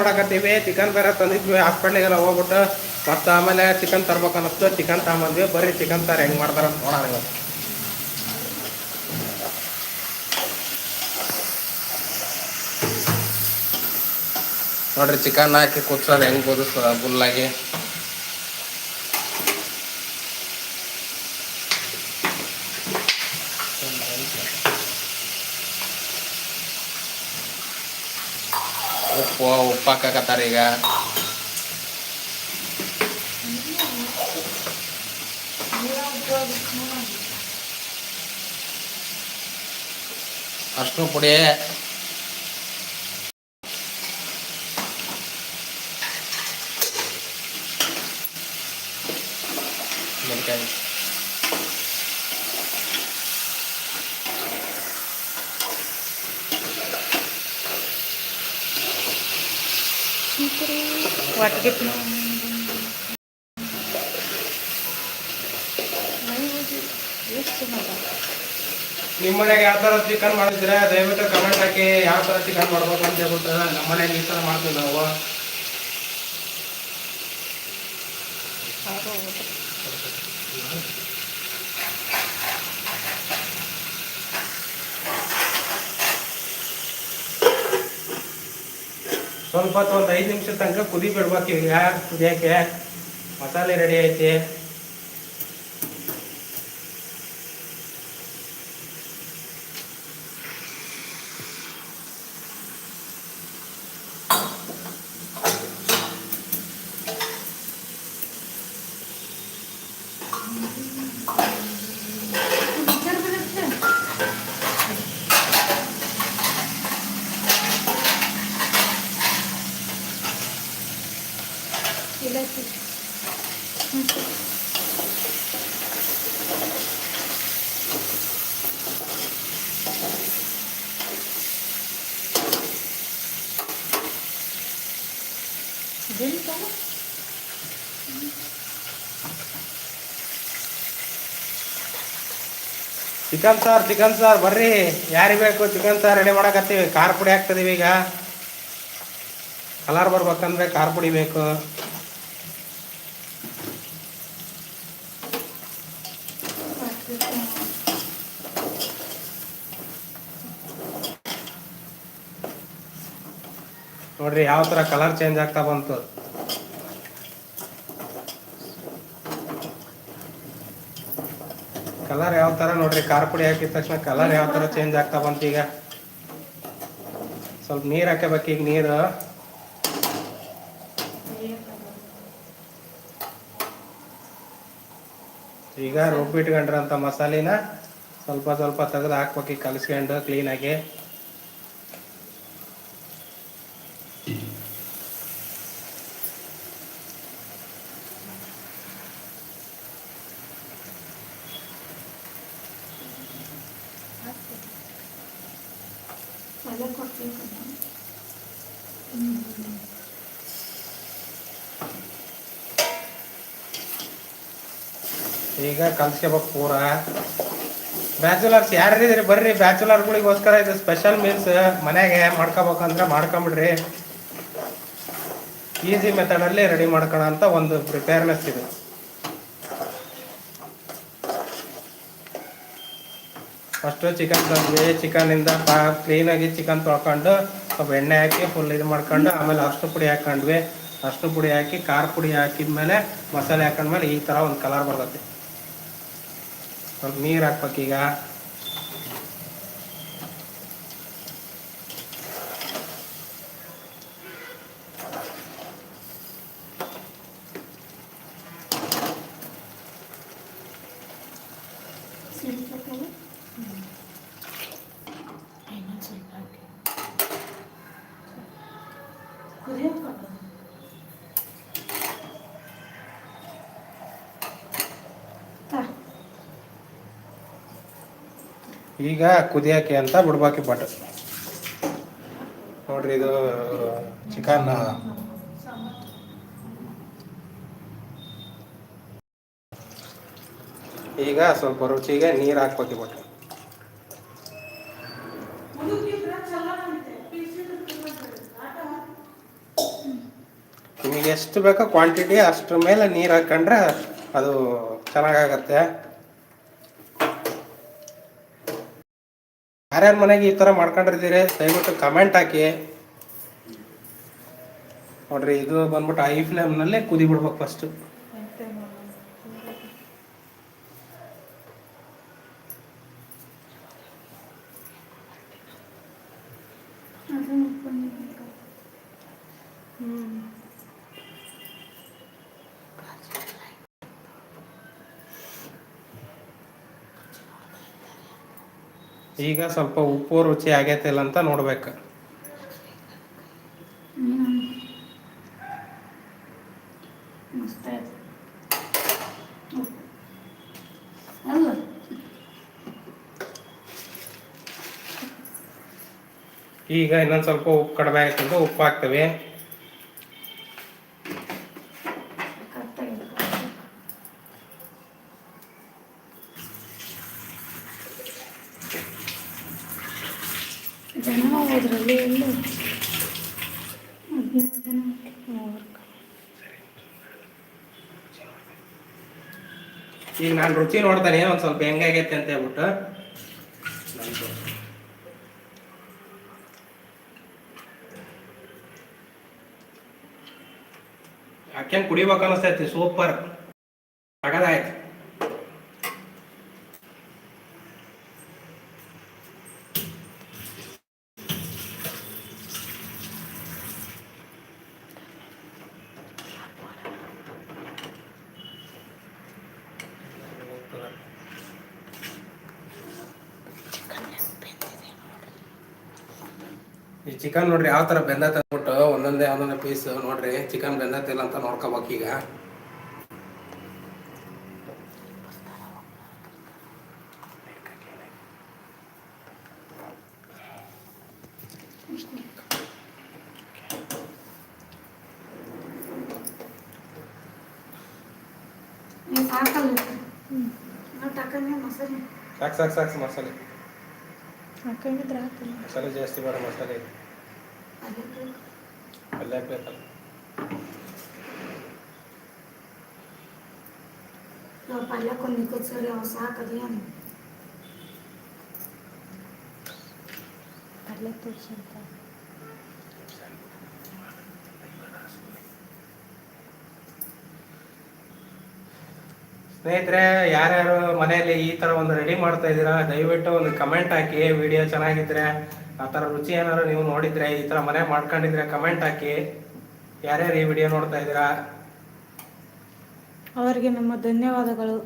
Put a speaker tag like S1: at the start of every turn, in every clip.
S1: ಮಾಡಕತ್ತೀವಿ chicken ಬೇರೆ ತಂದಿದ್ವಿ, ಹಾಸ್ಪಿಟ್ಲಿಗೆಲ್ಲ ಹೋಗ್ಬಿಟ್ಟು ಮತ್ತೆ ಆಮೇಲೆ ಚಿಕನ್ ತರ್ಬೇಕನ್ನಿಸ್ತು ಚಿಕನ್ ತಗೊಂಬಂದ್ವಿ, ಬರೀ ಚಿಕನ್ ತರ ಹೆಂಗೆ ಮಾಡ್ತಾರ ಅಂತ ನೋಡೋಣ ಇವತ್ತು ನೋಡ್ರಿ ಚಿಕನ್ ಹಾಕಿ ಕುದ್ಸೋದು ಹೆಂಗೆ ಕುದಿಸ್ತದ ಬುಲ್ಲಾಗಿ ಉಪ್ಪು ಹಾಕಕತ್ತಾರ ಈಗ ಅಷ್ಟು ಪುಡಿ
S2: ನಿಮ್ಮನೆಗೆ
S1: ನಿಮ್ಮ ಯಾವ ಥರ ಚಿಕನ್ ಮಾಡಿದ್ರೆ ದಯವಿಟ್ಟು ಕಮೆಂಟ್ ಹಾಕಿ ಯಾವ ಥರ ಚಿಕನ್ ಮಾಡ್ಬೇಕು ಅಂತ ಹೇಳ್ಬಿಟ್ಟು ನಮ್ಮನೆಗೆ ಈ ಥರ ಮಾಡ್ತೀವಿ ನಾವು. ಸ್ವಲ್ಪ ಹೊತ್ತು ಒಂದು ಐದು ನಿಮಿಷದ ತನಕ ಕುದಿ ಬಿಡ್ಬೇಕು ಈಗ ಕುದಿಯೋಕ್ಕೆ? ಮಸಾಲೆ ರೆಡಿ ಐತಿ. ಚಿಕನ್ ಸಾರು ಚಿಕನ್ ಸಾರು, ಬರ್ರಿ. ಯಾರಿಗೆ ಬೇಕು ಚಿಕನ್ ಸಾರ್ ರೆಡಿ ಮಾಡಕತ್ತೀವಿ. ಖಾರ ಪುಡಿ ಹಾಕ್ತಿದೀವಿ ಈಗ. ಕಲರ್ ಬರ್ಬೇಕಂದ್ರೆ ಖಾರ ಪುಡಿ ಬೇಕು. ನೋಡ್ರಿ, ಯಾವ ಥರ ಕಲರ್ ಚೇಂಜ್ ಆಗ್ತಾ ಬಂತು. ಕಲರ್ ಯಾವ ಥರ ನೋಡ್ರಿ? ಖಾರ ಪುಡಿ ಹಾಕಿದ ತಕ್ಷಣ ಕಲರ್ ಯಾವ ಥರ ಚೇಂಜ್ ಆಗ್ತಾ ಬಂತು ಈಗ ಸ್ವಲ್ಪ ನೀರು ಹಾಕಬೇಕು ಈಗ ನೀರು. ಈಗ ರುಬ್ಬಿಟ್ಕೊಂಡ್ರಂಥ ಮಸಾಲಿನ ಸ್ವಲ್ಪ ಸ್ವಲ್ಪ ತೆಗೆದು ಹಾಕ್ಬೇಕು ಈಗ ಕಲಿಸ್ಕೊಂಡು ಕ್ಲೀನಾಗಿ
S2: ಎಲ್ಲ ಕೊಡ್ಬೇಕು
S1: ಈಗ ಕಲ್ಸ್ಕೋಬೇಕು ಪೂರ. ಬ್ಯಾಚುಲರ್ಸ್ ಯಾರಿದ್ರಿ ಬರ್ರಿ, ಬ್ಯಾಚುಲರ್ಗಳಿಗೋಸ್ಕರ ಇದು ಸ್ಪೆಷಲ್ ಮೀಲ್ಸ್ ಮನೆಗೆ ಮಾಡ್ಕೋಬೇಕಂದ್ರೆ ಮಾಡ್ಕೊಂಬಿಡ್ರಿ. ಈಸಿ ಮೆಥಡಲ್ಲಿ ರೆಡಿ ಮಾಡ್ಕೋಣ ಅಂತ ಒಂದು ಪ್ರಿಪೇರ್ನೆಸ್ ಇದೆ. ಫಸ್ಟು ಚಿಕನ್ ತಂದ್ವಿ ಚಿಕನಿಂದ ಪಾ ಕ್ಲೀನಾಗಿ ಚಿಕನ್ ತೊಳ್ಕೊಂಡು ಸ್ವಲ್ಪ ಎಣ್ಣೆ ಹಾಕಿ ಫುಲ್ ಇದು ಮಾಡ್ಕೊಂಡು ಆಮೇಲೆ ಅಷ್ಟು ಪುಡಿ ಹಾಕೊಂಡ್ವಿ. ಅಷ್ಟು ಪುಡಿ ಹಾಕಿ, ಖಾರ ಪುಡಿ ಹಾಕಿದ್ಮೇಲೆ ಮಸಾಲೆ ಹಾಕೊಂಡ್ಮೇಲೆ ಈ ಥರ ಒಂದು ಕಲರ್ ಬರ್ತೈತಿ. ಸ್ವಲ್ಪ ನೀರು ಹಾಕ್ಬೇಕೀಗ
S2: ಇನ್ನೊಂದು
S1: ಈಗ ಕುದಿಯೋಕೆ ಅಂತ ಬಿಡ್ಬಾಕಿ ಬಟ್ ನೋಡ್ರಿ ಇದು, ಚಿಕನ್. ಈಗ ಸ್ವಲ್ಪ ರುಚಿಗೆ ನೀರು ಹಾಕ್ಬೇಕು ಬಟ್ ನಿಮಗೆ ಎಷ್ಟು ಬೇಕೋ ಕ್ವಾಂಟಿಟಿ ಅಷ್ಟ್ರ ಮೇಲೆ ನೀರು ಹಾಕೊಂಡ್ರೆ ಅದು ಚೆನ್ನಾಗಾಗತ್ತೆ. ಯಾರ್ಯಾರ ಮನೆಗೆ ಈ ಥರ ಮಾಡ್ಕೊಂಡಿರ್ತೀರಿ ದಯವಿಟ್ಟು ಕಮೆಂಟ್ ಹಾಕಿ. ನೋಡ್ರಿ, ಇದು ಬಂದ್ಬಿಟ್ಟು ಐ ಫ್ಲೇಮ್ನಲ್ಲೇ ಕುದಿ ಬಿಡ್ಬೇಕು ಫಸ್ಟು ಈಗ ಸ್ವಲ್ಪ ಉಪ್ಪು ರುಚಿ ಆಗೈತೆ ಇಲ್ಲ ಅಂತ ನೋಡ್ಬೇಕು. ಈಗ ಇನ್ನೊಂದು ಸ್ವಲ್ಪ ಉಪ್ಪು ಕಡಿಮೆ ಆಯ್ತು ಉಪ್ಪು ಹಾಕ್ತೇವೆ. ಈಗ ನಾನು ರುಚಿ ನೋಡ್ತಾನೆ ಒಂದು ಸ್ವಲ್ಪ ಹೆಂಗಾಗೈತೆ ಅಂತ ಹೇಳ್ಬಿಟ್ಟು. ಯಾಕೆಂಗ್ ಕುಡಿಬೇಕು ಅನಿಸ್ತೈತಿ? ಸೂಪರ್. ತಗದಾಯ್ತು. ಈ ಚಿಕನ್ ನೋಡ್ರಿ ಯಾವ ತರ ಬೆಂದ ಅಂದ್ಬಿಟ್ಟು ಒಂದೊಂದೇ ಒಂದೊಂದೇ ಪೀಸ್ ನೋಡ್ರಿ. ಚಿಕನ್ ಬೆಂದತ್ತಿಲ್ಲ ಅಂತ ನೋಡ್ಕೋಬೇಕು ಈಗ.
S2: ಸಾಕ್ ಸಾಕ್ ಸಾಕ್ ತಕೊಂಡೆ ಮಸಾಲೆ.
S1: ಸಾಕು ಸಾಕು ಸಾಕು ಮಸಾಲೆ.
S2: ಹಾಕೊಂಡಿದ್ರೆ ಹಾಕಲ್ಲ
S1: ಮಸಾಲೆ ಜಾಸ್ತಿ ಬೇಡ ಮಸಾಲೆ
S2: ಅದಕ್ಕೆ
S1: ಅಲ್ಲೇ ಹಾಕ್ಬೇಕಲ್ಲ
S2: ನಾವು ಪಲ್ಯಕ್ಕೊಂದು ನಿಕ್ಕೋತ್ಸರಿ ಅವು ಸಾಕದೇನು ಪಲ್ಯ ತೋರ್ಸಂತ
S1: ಸ್ನೇಹಿತರೆ ಯಾರ್ಯಾರು ಮನೆಯಲ್ಲಿ ಈ ತರ ಒಂದು ರೆಡಿ ಮಾಡ್ತಾ ಇದ್ದೀರಾ ದಯವಿಟ್ಟು ಒಂದು ಕಮೆಂಟ್ ಹಾಕಿ ವಿಡಿಯೋ ಚೆನ್ನಾಗಿದ್ರೆ ಆ ಥರ ರುಚಿ ಏನಾದ್ರು ನೀವು ನೋಡಿದ್ರೆ ಈ ತರ ಮನೆ ಮಾಡ್ಕೊಂಡಿದ್ರೆ ಕಮೆಂಟ್ ಹಾಕಿ ಯಾರ್ಯಾರು ಈ ವಿಡಿಯೋ ನೋಡ್ತಾ ಇದ್ದೀರಾ?
S2: ಅವರಿಗೆ ನಮ್ಮ ಧನ್ಯವಾದಗಳು.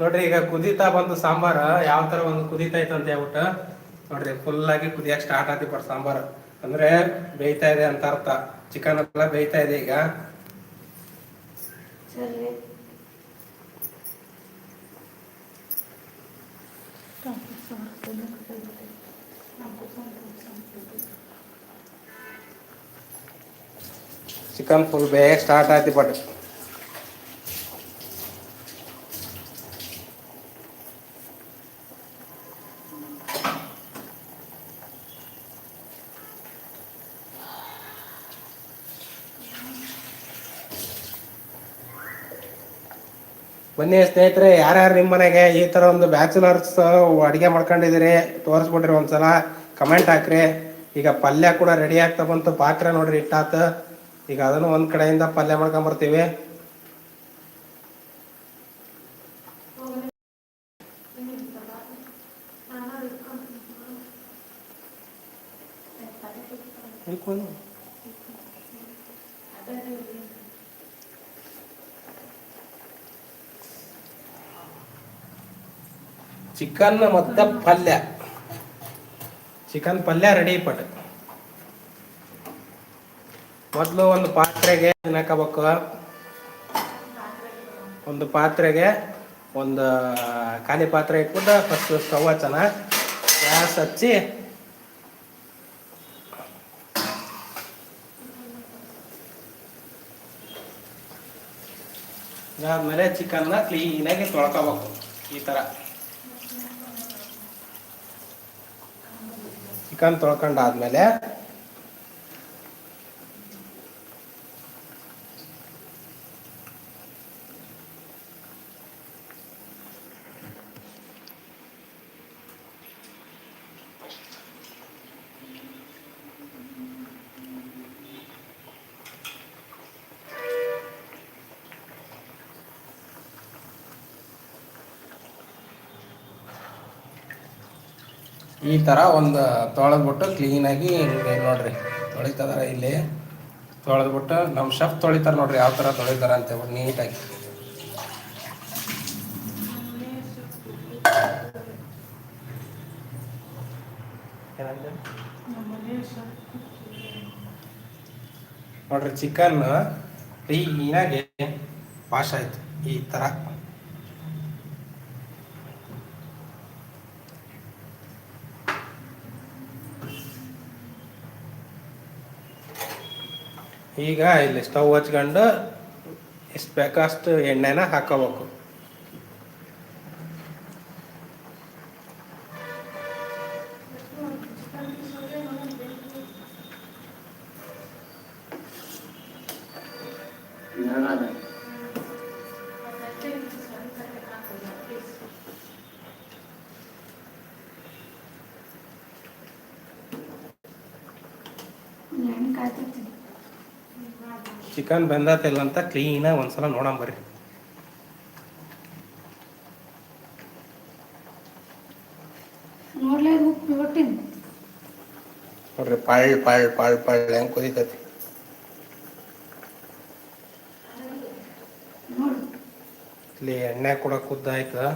S1: ನೋಡ್ರಿ ಈಗ ಕುದೀತಾ ಬಂದು ಸಾಂಬಾರ್ ಯಾವ ತರ ಒಂದು ಕುದೀತಾ ಇತ್ತು ಅಂತ ಹೇಳ್ಬಿಟ್ಟು. ನೋಡ್ರಿ ಫುಲ್ ಆಗಿ ಕುದಿಯಕ್ ಸ್ಟಾರ್ಟ್ ಬರ್ ಸಾಂಬಾರ್. ಅಂದ್ರೆ ಬೇಯ್ತಾ ಇದೆ ಅಂತ ಅರ್ಥ. ಚಿಕನ್ ಎಲ್ಲ ಬೇಯ್ತಾ ಇದೆ ಈಗ. ಚಿಕನ್ ಫುಲ್ ಬೇಯ ಸ್ಟಾರ್ಟ್ ಆಯ್ತು ಬಟ್ ಬನ್ನಿ ಸ್ನೇಹಿತರೆ ಯಾರ್ಯಾರು ನಿಮ್ಮ ಮನೆಗೆ ಈ ಥರ ಒಂದು ಬ್ಯಾಚುಲರ್ಸ್ ಅಡಿಗೆ ಮಾಡ್ಕೊಂಡಿದ್ದೀರಿ ತೋರಿಸ್ಬಿಟ್ರಿ ಒಂದ್ಸಲ. ಕಮೆಂಟ್ ಹಾಕ್ರಿ. ಈಗ ಪಲ್ಯ ಕೂಡ ರೆಡಿ ಆಗ್ತಾ ಬಂತು. ಪಾತ್ರೆ ನೋಡ್ರಿ ಇಟ್ಟಾತ. ಈಗ ಅದನ್ನು ಒಂದು ಕಡೆಯಿಂದ ಪಲ್ಯ ಮಾಡ್ಕೊಂಡ್ ಬರ್ತೀವಿ ಚಿಕನ್ ಮತ್ತೆ ಪಲ್ಯ. ಚಿಕನ್ ಪಲ್ಯ ರೆಡಿ ಪಟ್. ಮೊದಲು ಒಂದು ಪಾತ್ರೆಗೆ ಹಾಕಬೇಕು? ಒಂದು ಪಾತ್ರೆಗೆ ಒಂದು ಖಾಲಿ ಪಾತ್ರೆ ಇಟ್ಬಿಟ್ಟು ಫಸ್ಟ್ ಸ್ಟವ್ ಹಚ್ಚೋಣ ಗ್ಯಾಸ್ ಹಚ್ಚಿ. ಅದಾದ್ಮೇಲೆ ಚಿಕನ್ನ ಕ್ಲೀನಾಗಿ ತೊಳ್ಕೊಬೇಕು ಈ ಥರ ಚಿಕನ್ ತೊಳ್ಕೊಂಡಾದ್ಮೇಲೆ ಈ ಥರ ಒಂದು ತೊಳೆದ್ಬಿಟ್ಟು ಕ್ಲೀನಾಗಿ ಹಿಂಗೆ ನೋಡ್ರಿ ತೊಳಿತದಾರ ಇಲ್ಲಿ. ತೊಳೆದ್ಬಿಟ್ಟು ನಮ್ಮ ಶೆಫ್ ತೊಳಿತಾರೆ ನೋಡ್ರಿ ಯಾವ ಥರ ತೊಳಿತಾರೆ ಅಂತ ನೀಟಾಗಿ. ನೋಡ್ರಿ ಚಿಕನ್ ಕ್ಲೀನಾಗಿ ವಾಶ್ ಆಯ್ತು ಈ ಥರ ಈಗ ಇಲ್ಲಿ ಸ್ಟವ್ ಹಚ್ಕೊಂಡು ಎಷ್ಟು ಬೇಕಷ್ಟು ಎಣ್ಣೆನ ಹಾಕೋಬೇಕು
S2: ಎಣ್ಣೆ ಕಾಯ್ತೈತಿ
S1: ಚಿಕನ್ ಬೆಂದತಿಲ್ಲ ಅಂತ ಕ್ಲೀನಾಗಿ ಒಂದ್ಸಲ ನೋಡಂಬರ್ರಿ ನೋಡ್ರಿ ಪಳ್ ಪಳ್ ಪಳ್ ಪಳ್ ಹೆಂಗೆ ಕುದಿತೈತಿ.
S2: ನೋಡು.
S1: ಇಲ್ಲಿ ಎಣ್ಣೆ ಕೂಡ
S2: ಕುದ್ದ ಆಯ್ತದ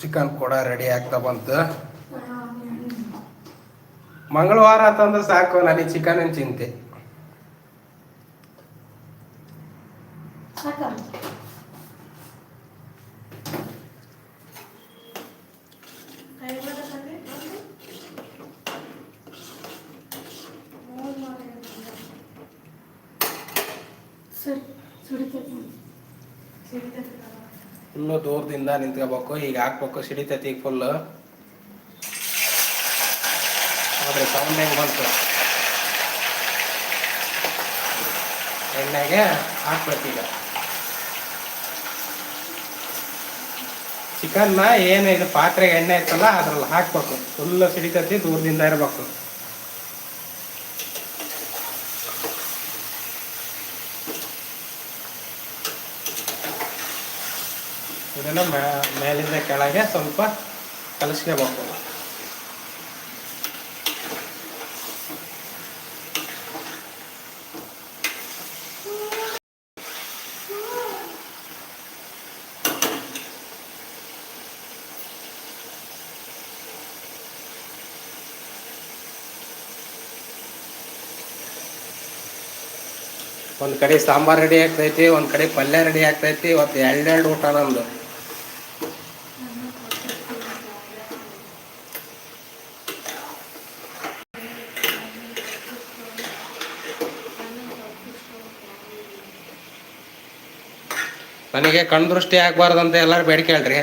S1: ಚಿಕನ್ ಕೂಡ ರೆಡಿ ಆಗ್ತಾ ಬಂತು. ಮಂಗಳವಾರ ತಂದ್ರೆ ಸಾಕು ನನಗೆ ಚಿಕನ್ ಚಿಂತೆ ಇನ್ನೂ ದೂರದಿಂದ ನಿಂತ್ಕೋಬೇಕು ಈಗ ಹಾಕ್ಬೇಕು ಸಿಡಿತೈತಿ ಈಗ ಫುಲ್ಲು ನೋಡ್ರಿ ಸೌಂಡ್ ಹೆಂಗೆ ಬಂತು. ಎಣ್ಣೆಗೆ ಹಾಕ್ಬಿಡ್ತೀಗ ಚಿಕನ್ನ ಏನು ಇದು ಪಾತ್ರೆಗೆ ಎಣ್ಣೆ ಇತ್ತಲ್ಲ ಅದ್ರಲ್ಲಿ ಹಾಕ್ಬೇಕು. ಫುಲ್ಲು ಸಿಡಿತತಿ ದೂರದಿಂದ ಇರಬೇಕು. ಇದನ್ನು ಮೇಲಿಂದ ಕೆಳಗೆ ಸ್ವಲ್ಪ ಕಲಿಸ್ಕೋಬೇಕು. ಒಂದ್ ಕಡೆ ಸಾಂಬಾರು ರೆಡಿ ಆಗ್ತೈತಿ, ಒಂದು ಕಡೆ ಪಲ್ಯ ರೆಡಿ ಆಗ್ತೈತಿ ಇವತ್ತು ಎರಡೆರಡು ಊಟ ನಮ್ದು. ನನಗೆ ಕಣ್ದೃಷ್ಟಿ ಆಗಬಾರ್ದಂತ ಎಲ್ಲರೂ ಬೇಡಿಕೆ ಹೇಳ್ರಿ.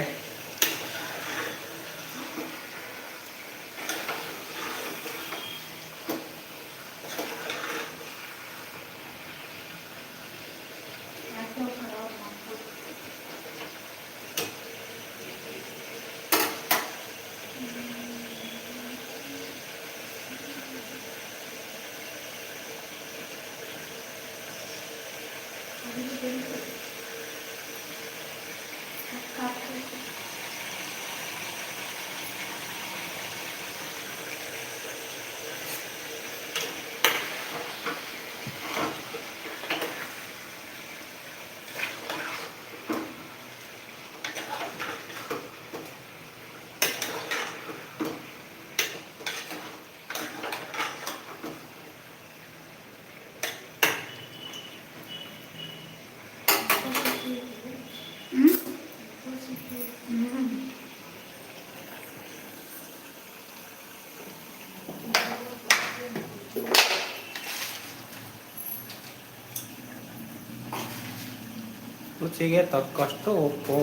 S1: ರುಚಿಗೆ ತಕ್ಕಷ್ಟು ಉಪ್ಪು.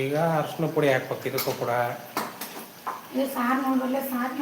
S1: ಈಗ ಅರ್ಶಿನ ಪುಡಿ ಹಾಕ್ಬೇಕು ಇದಕ್ಕೂ ಕೂಡ.
S2: ಸಾರು ನೋಡಲ್ಲ ಸಾರು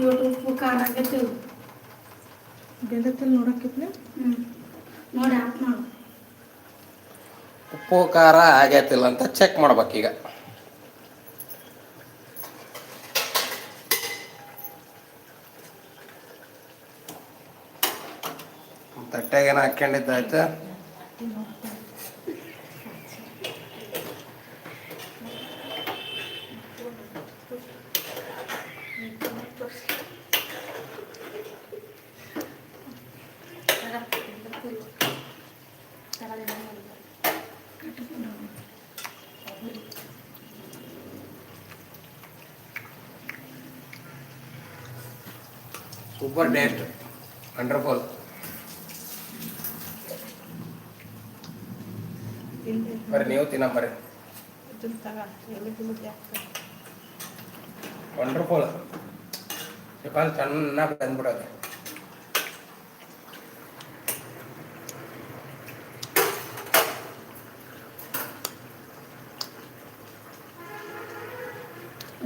S2: ಇವತ್ತು ಉಪ್ಪು ಖಾರ ಆಗತ್ತೆ ಹ್ಞೂ ನೋಡಿ ಹಾಕಿ ಮಾಡು.
S1: ಉಪ್ಪು ಖಾರ ಆಗೈತಿಲ್ಲ ಅಂತ ಚೆಕ್ ಮಾಡ್ಬೇಕೀಗ. ತಟ್ಟೆಗೇನ ಹಾಕ್ಕೊಂಡಿದ್ದಾಯ್ತು સુપર ટેસ્ટ વન્ડરફુલ ಬರ್ರಿ ನೀವು ತಿನ್ನ ಬರ್ರಿ ವಂಡರ್ಫುಲ್ ಚಿಕನ್ ಚೆನ್ನಾಗಿ ಬಂದ್ಬಿಡೋದು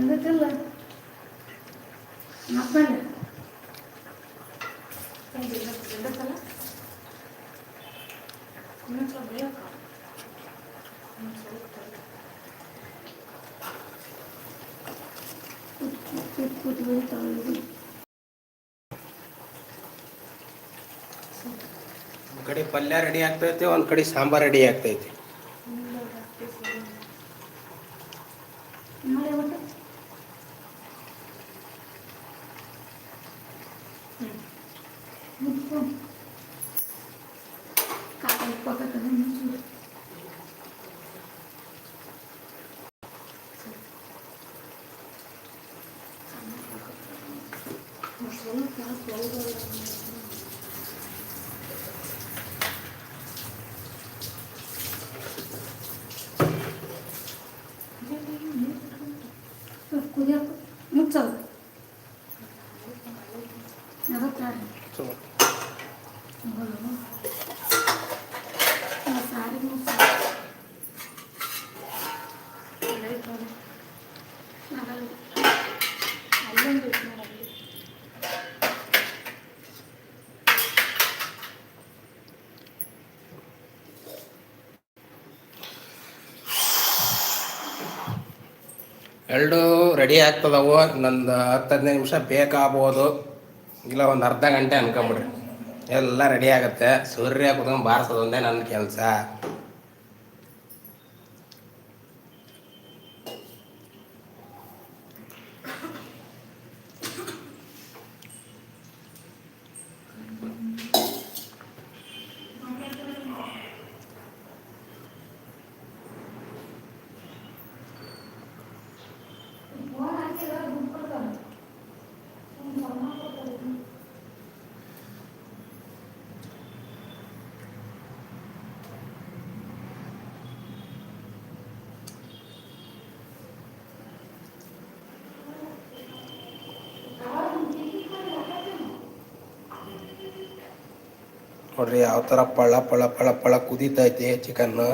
S1: ಗೊತ್ತಿಲ್ಲ ರೆಡಿ ಆಗ್ತೈತಿ ಒಂದು ಕಡೆ ಸಾಂಬಾರ್ ರೆಡಿ ಆಗ್ತೈತಿ
S2: ನೋಡಿ ಒಟ್ಟು ಉಪ್ಪು ಖಾರ ಉಪ್ಪು ಹಾಕಕ್ಕಲ್ಲ ಇನ್ನೊಂಚೂರು. ಕುದಿಯಕ್ಕೆ ಮುಚ್ಚೋದು ನಗತ್ತಾರೆ ಸಾರಿ ಮುಚ್ಚ ಅಲ್ಲೊಂದು
S1: ಎರಡು ರೆಡಿ ಆಗ್ತದವು. ಇನ್ನೊಂದು ಹತ್ತು ಹದಿನೈದು ನಿಮಿಷ ಬೇಕಾಗ್ಬೋದು. ಇಲ್ಲ, ಒಂದು ಅರ್ಧ ಗಂಟೆ ಅನ್ಕೊಂಬಿಡ್ರಿ. ಎಲ್ಲ ರೆಡಿ ಆಗುತ್ತೆ. ಸೂರ್ಯ ಕುತ್ಕೊಂಡು ಬಾರಿಸೋದೊಂದೇ ನನ್ನ ಕೆಲಸ. ನೋಡ್ರಿ ಯಾವ ಥರ ಪಳ ಪಳ ಪಳ ಪಳ ಕುದೀತೈತಿ ಚಿಕನ್ನು.